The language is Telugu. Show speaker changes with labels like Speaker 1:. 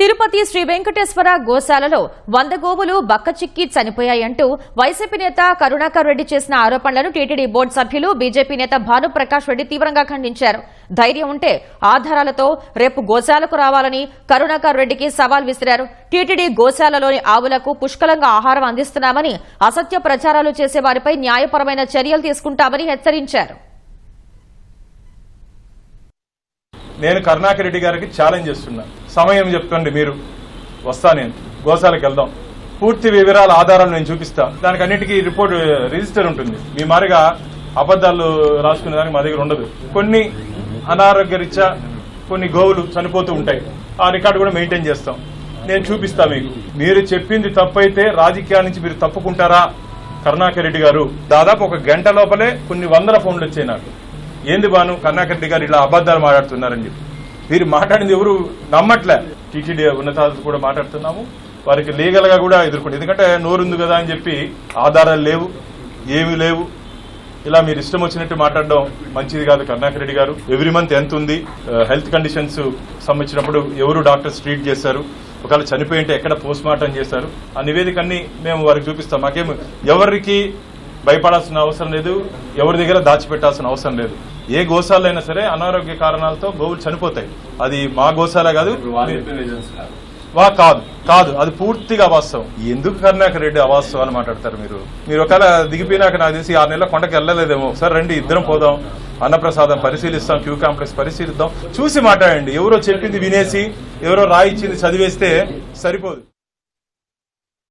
Speaker 1: తిరుపతి శ్రీ వెంకటేశ్వర గోశాలలో వంద గోవులు బక్కచిక్కి చనిపోయాయంటూ వైసీపీ నేత కరుణాకర్ రెడ్డి చేసిన ఆరోపణలను టీటీడీ బోర్డు సభ్యులు బీజేపీ నేత భానుప్రకాష్ రెడ్డి తీవ్రంగా ఖండించారు. ధైర్యం ఉంటే ఆధారాలతో రేపు గోశాలకు రావాలని కరుణాకర్ రెడ్డికి సవాల్ విసిరారు. టీటీడీ గోశాలలోని ఆవులకు పుష్కలంగా ఆహారం అందిస్తున్నామని అసత్య ప్రచారాలు చేసే వారిపై న్యాయపరమైన చర్యలు తీసుకుంటామని హెచ్చరించారు.
Speaker 2: నేను కరుణాకర్ రెడ్డి గారికి ఛాలెంజ్ చేస్తున్నా. సమయం చెప్పండి మీరు వస్తా నేను. గోశాలకు వెళ్దాం. పూర్తి వివరాల ఆధారాలు నేను చూపిస్తాను దానికి అన్నిటికీ రిపోర్ట్ రిజిస్టర్ uh, ఉంటుంది. మీ మారిగా అబద్ధాలు రాసుకునే దానికి మా దగ్గర ఉండదు. కొన్ని అనారోగ్యరీత్యా కొన్ని గోవులు చనిపోతూ ఉంటాయి. ఆ రికార్డు కూడా మెయింటైన్ చేస్తాం. నేను చూపిస్తా మీకు. మీరు చెప్పింది తప్పైతే రాజకీయాల నుంచి మీరు తప్పుకుంటారా? కరుణాకర్ రెడ్డి గారు దాదాపు ఒక గంట లోపలే కొన్ని వందల ఫోన్లు వచ్చాయి నాకు. ఏంది బాను? కర్ణాకర్ రెడ్డి గారు ఇలా అబద్ధాలు మాట్లాడుతున్నారని చెప్పి. మీరు మాట్లాడింది ఎవరు? నమ్మట్లే. టీటీడీ ఉన్నతాలు కూడా మాట్లాడుతున్నాము. వారికి లీగల్గా కూడా ఎదుర్కొంది ఎందుకంటే నోరుంది కదా అని చెప్పి ఆధారాలు లేవు ఏమీ లేవు. ఇలా మీరు ఇష్టం వచ్చినట్టు మాట్లాడడం మంచిది కాదు కర్ణాకర్ రెడ్డి గారు. ఎవ్రీ మంత్ ఎంత ఉంది? హెల్త్ కండిషన్స్ సంబంధించినప్పుడు ఎవరు డాక్టర్స్ ట్రీట్ చేశారు? ఒకవేళ చనిపోయి ఉంటే ఎక్కడ పోస్ట్ మార్టం చేశారు? ఆ నివేదిక అన్ని మేము వారికి చూపిస్తాం. మాకేం ఎవరికి భయపడాల్సిన అవసరం లేదు. ఎవరి దగ్గర దాచిపెట్టాల్సిన అవసరం లేదు. ఏ గోశాలైనా సరే అనారోగ్య కారణాలతో గోవులు చనిపోతాయి. అది మా గోశాల కాదు వా కాదు కాదు అది పూర్తిగా అవాస్తవం. ఎందుకు కరుణాకర్ రెడ్డి అవాస్తవం అని మాట్లాడతారు మీరు? మీరు ఒకవేళ దిగిపోయినాక నాకు తెలిసి ఆరు నెలల కొండకి వెళ్ళలేదేమో. ఒకసారి రండి ఇద్దరం పోదాం అన్నప్రసాదం పరిశీలిస్తాం క్యూ కాంప్లెక్స్ పరిశీలిద్దాం. చూసి మాట్లాడండి. ఎవరో చెప్పింది వినేసి ఎవరో రాయిచ్చింది చదివేస్తే సరిపోదు.